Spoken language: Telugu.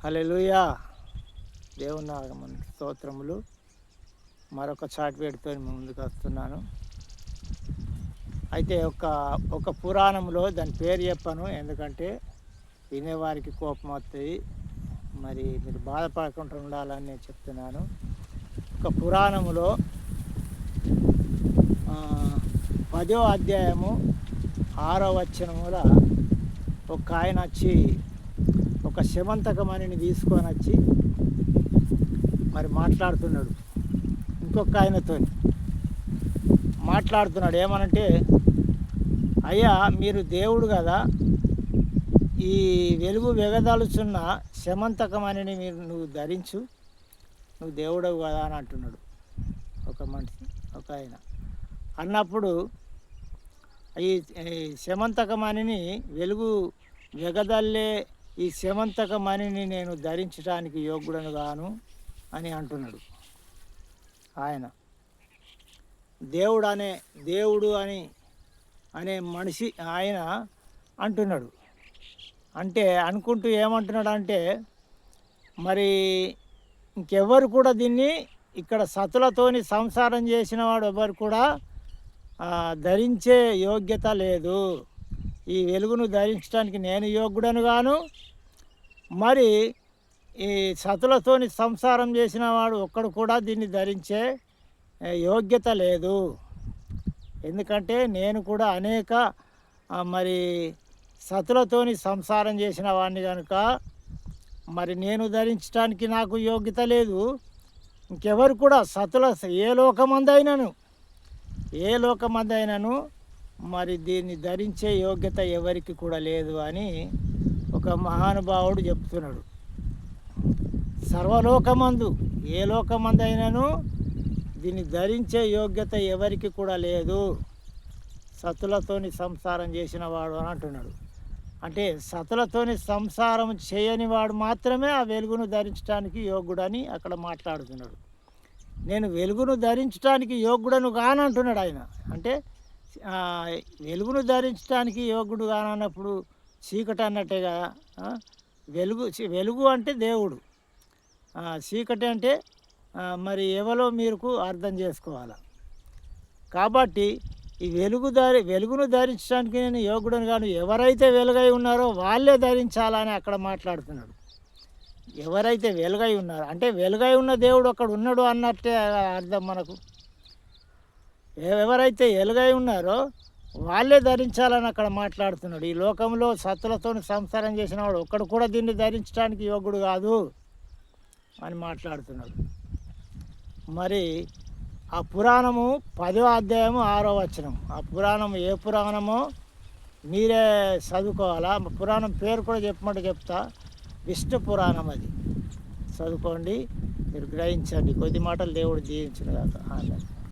హలెలుయా దేవుని నామమున స్తోత్రములు. మరొక చాట్ పెడుతో ముందుకు వస్తున్నాను. అయితే ఒక ఒక పురాణంలో దాని పేరు చెప్పాను ఎందుకంటే వినేవారికి కోపం వస్తుంది మరి మీరు బాధపడకుండా ఉండాలని నేను చెప్తున్నాను. ఒక పురాణములో పదో అధ్యాయము ఆరో వచనముల ఒక ఆయన వచ్చి ఒక శమంతకమణిని తీసుకొని వచ్చి మరి మాట్లాడుతున్నాడు ఇంకొక ఆయనతో మాట్లాడుతున్నాడు ఏమనంటే అయ్యా మీరు దేవుడు కదా ఈ వెలుగు వెగదాలుచున్న శమంతకమణిని మీరు నువ్వు ధరించు నువ్వు దేవుడవు కదా అని అంటున్నాడు ఒక మనిషి ఒక ఆయన. అన్నప్పుడు ఈ ఈ శమంతకమణిని వెలుగు వెగదల్లే ఈ శమంతకమణిని నేను ధరించడానికి యోగ్యుడను గాను అని అంటున్నాడు ఆయన. దేవుడు అనే దేవుడు అని అనే మనిషి ఆయన అంటున్నాడు. అంటే అనుకుంటూ ఏమంటున్నాడు అంటే మరి ఇంకెవ్వరు కూడా దీన్ని ఇక్కడ సతులతోని సంసారం చేసిన వాడు ఎవరు కూడా ధరించే యోగ్యత లేదు. ఈ వెలుగును ధరించడానికి నేను యోగ్యుడను గాను మరి ఈ సతులతోని సంసారం చేసిన వాడు ఒక్కడు కూడా దీన్ని ధరించే యోగ్యత లేదు. ఎందుకంటే నేను కూడా అనేక మరి సతులతోని సంసారం చేసిన వాడిని కనుక మరి నేను ధరించడానికి నాకు యోగ్యత లేదు. ఇంకెవరు కూడా సతుల ఏ లోకమందైనను ఏ లోకమందైనను మరి దీన్ని ధరించే యోగ్యత ఎవరికి కూడా లేదు అని ఒక మహానుభావుడు చెప్తున్నాడు. సర్వలోకమందు ఏ లోకమందైనను దీన్ని ధరించే యోగ్యత ఎవరికి కూడా లేదు. సతులతోని సంసారం చేసిన వాడు అని అంటున్నాడు. అంటే సతులతోని సంసారం చేయని వాడు మాత్రమే ఆ వెలుగును ధరించడానికి యోగ్యుడని అక్కడ మాట్లాడుతున్నాడు. నేను వెలుగును ధరించడానికి యోగ్యుడను కానంటున్నాడు ఆయన. అంటే వెలుగును ధరించడానికి యోగుడు కానన్నప్పుడు చీకటి అన్నట్టే కదా వెలుగు వెలుగు అంటే దేవుడు. చీకటి అంటే మరి ఎవరో మీరు అర్థం చేసుకోవాలి. కాబట్టి ఈ వెలుగు ధరి వెలుగును ధరించడానికి నేను యోగుడను కాను ఎవరైతే వెలుగై ఉన్నారో వాళ్ళే ధరించాలని అక్కడ మాట్లాడుతున్నాడు. ఎవరైతే వెలుగై ఉన్నారో అంటే వెలుగై ఉన్న దేవుడు అక్కడ ఉన్నాడు అన్నట్టే అర్థం మనకు. ఎవరైతే ఎలుగై ఉన్నారో వాళ్ళే ధరించాలని అక్కడ మాట్లాడుతున్నాడు. ఈ లోకంలో సత్తులతో సంసారం చేసిన వాడు ఒక్కడు కూడా దీన్ని ధరించడానికి యోగుడు కాదు అని మాట్లాడుతున్నాడు. మరి ఆ పురాణము పదో అధ్యాయము ఆరో వచనం. ఆ పురాణం ఏ పురాణమో మీరే చదువుకోవాలా? పురాణం పేరు కూడా చెప్పమంటే చెప్తా. విష్ణు పురాణం అది. చదువుకోండి మీరు గ్రహించండి. కొద్ది మాటలు దేవుడు జీవించిన కాక ఆమె